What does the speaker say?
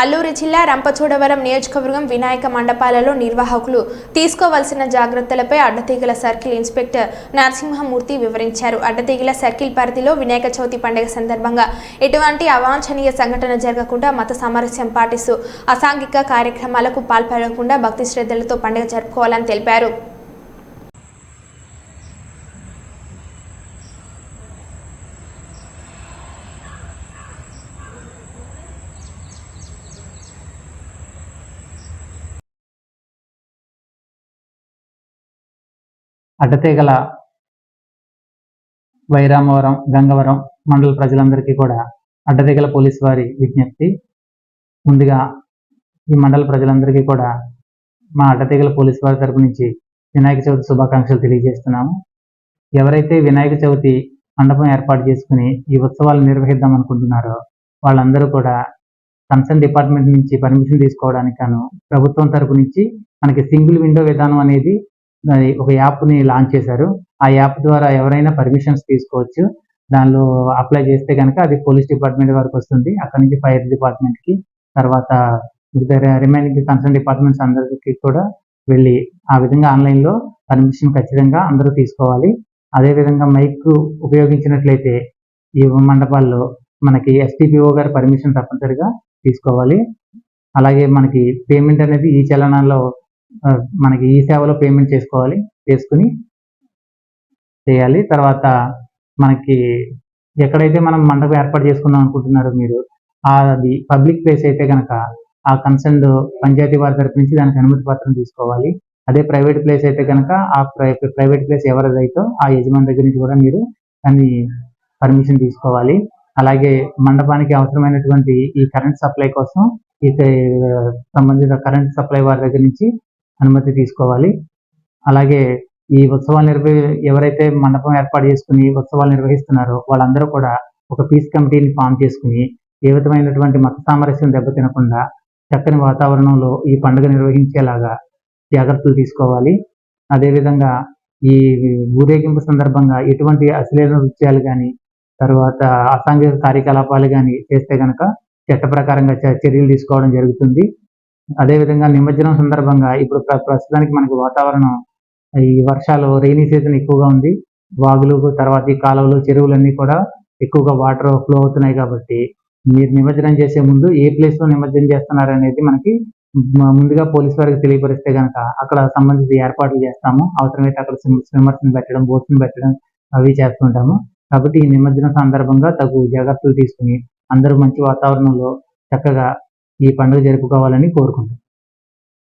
అల్లూరు జిల్లా రంపచోడవరం నియోజకవర్గం వినాయక మండపాలలో నిర్వాహకులు తీసుకోవాల్సిన జాగ్రత్తలపై అడ్డతీగల సర్కిల్ ఇన్స్పెక్టర్ నరసింహమూర్తి వివరించారు. అడ్డతీగల సర్కిల్ పరిధిలో వినాయక చవితి పండుగ సందర్భంగా ఎటువంటి అవాంఛనీయ సంఘటన జరగకుండా మత సామరస్యం పాటిస్తూ అసాంఘిక కార్యక్రమాలకు పాల్పడకుండా భక్తి శ్రద్ధలతో పండుగ జరుపుకోవాలని తెలిపారు. అడ్డతీగల వైరామవరం గంగవరం మండల ప్రజలందరికీ కూడా అడ్డతీగల పోలీసు వారి విజ్ఞప్తి. ముందుగా ఈ మండల ప్రజలందరికీ కూడా మా అడ్డతీగల పోలీసు వారి తరపు నుంచి వినాయక చవితి శుభాకాంక్షలు తెలియజేస్తున్నాము. ఎవరైతే వినాయక చవితి మండపం ఏర్పాటు చేసుకుని ఈ ఉత్సవాలు నిర్వహిద్దాం అనుకుంటున్నారో వాళ్ళందరూ కూడా కన్సర్న్ డిపార్ట్మెంట్ నుంచి పర్మిషన్ తీసుకోవడానికి గాను ప్రభుత్వం తరపు నుంచి మనకి సింగిల్ విండో విధానం అనేది ఒక యాప్ని లాంచ్ చేశారు. ఆ యాప్ ద్వారా ఎవరైనా పర్మిషన్స్ తీసుకోవచ్చు. దానిలో అప్లై చేస్తే కనుక అది పోలీస్ డిపార్ట్మెంట్ వరకు వస్తుంది. అక్కడ నుంచి ఫైర్ డిపార్ట్మెంట్కి తర్వాత రిమైనింగ్ కన్సర్న్ డిపార్ట్మెంట్స్ అందరికీ కూడా వెళ్ళి ఆ విధంగా ఆన్లైన్లో పర్మిషన్ ఖచ్చితంగా అందరూ తీసుకోవాలి. అదే విధంగా మైక్ ఉపయోగించినట్లయితే ఈ మండపాల్లో మనకి ఎస్టీపీఓ గారి పర్మిషన్ తప్పనిసరిగా తీసుకోవాలి. అలాగే మనకి పేమెంట్ అనేది ఈ చలనాల్లో మనకి ఈ సేవలో పేమెంట్ చేసుకోవాలి చేసుకుని చేయాలి. తర్వాత మనకి ఎక్కడైతే మనం మండపం ఏర్పాటు చేసుకుందాం అనుకుంటున్నారో మీరు ఆ అది పబ్లిక్ ప్లేస్ అయితే కనుక ఆ కన్సర్న్ పంచాయతీ వారి తరపు నుంచి దానికి అనుమతి పత్రం తీసుకోవాలి. అదే ప్రైవేట్ ప్లేస్ అయితే కనుక ఆ ప్రైవేట్ ప్లేస్ ఎవరిదైతే ఆ యజమాని దగ్గర నుంచి కూడా మీరు దాన్ని పర్మిషన్ తీసుకోవాలి. అలాగే మండపానికి అవసరమైనటువంటి ఈ కరెంట్ సప్లై కోసం ఈ సంబంధిత కరెంట్ సప్లై వారి దగ్గర నుంచి అనుమతి తీసుకోవాలి. అలాగే ఈ ఉత్సవాలు నిర్వహి ఎవరైతే మండపం ఏర్పాటు చేసుకుని ఉత్సవాలు నిర్వహిస్తున్నారో వాళ్ళందరూ కూడా ఒక పీస్ కమిటీని ఫామ్ చేసుకుని ఏ విధమైనటువంటి మత సామరస్యం దెబ్బతినకుండా చక్కని వాతావరణంలో ఈ పండుగ నిర్వహించేలాగా జాగ్రత్తలు తీసుకోవాలి. అదేవిధంగా ఈ ఊరేగింపు సందర్భంగా ఎటువంటి అశ్లీల నృత్యాలు కానీ తర్వాత అసాంఘిక కార్యకలాపాలు కానీ చేస్తే కనుక చట్ట ప్రకారంగా చ- చర్యలు తీసుకోవడం జరుగుతుంది. అదేవిధంగా నిమజ్జనం సందర్భంగా ఇప్పుడు ప్రస్తుతానికి మనకి వాతావరణం ఈ వర్షాలు రెయినీ సీజన్ ఎక్కువగా ఉంది. వాగులు తర్వాత ఈ కాలువలు చెరువులన్నీ కూడా ఎక్కువగా వాటర్ ఫ్లో అవుతున్నాయి కాబట్టి మీరు నిమజ్జనం చేసే ముందు ఏ ప్లేస్లో నిమజ్జనం చేస్తున్నారు అనేది మనకి ముందుగా పోలీస్ వారికి తెలియపరిస్తే కనుక అక్కడ సంబంధిత ఏర్పాట్లు చేస్తాము. అవసరమైతే అక్కడ స్విమ్మర్స్ని పెట్టడం బోట్స్ని పెట్టడం అవి చేస్తుంటాము కాబట్టి ఈ నిమజ్జనం సందర్భంగా తగు జాగ్రత్తలు తీసుకుని అందరూ మంచి వాతావరణంలో చక్కగా ఈ పండుగ జరుపుకోవాలని కోరుకుంటున్నాం.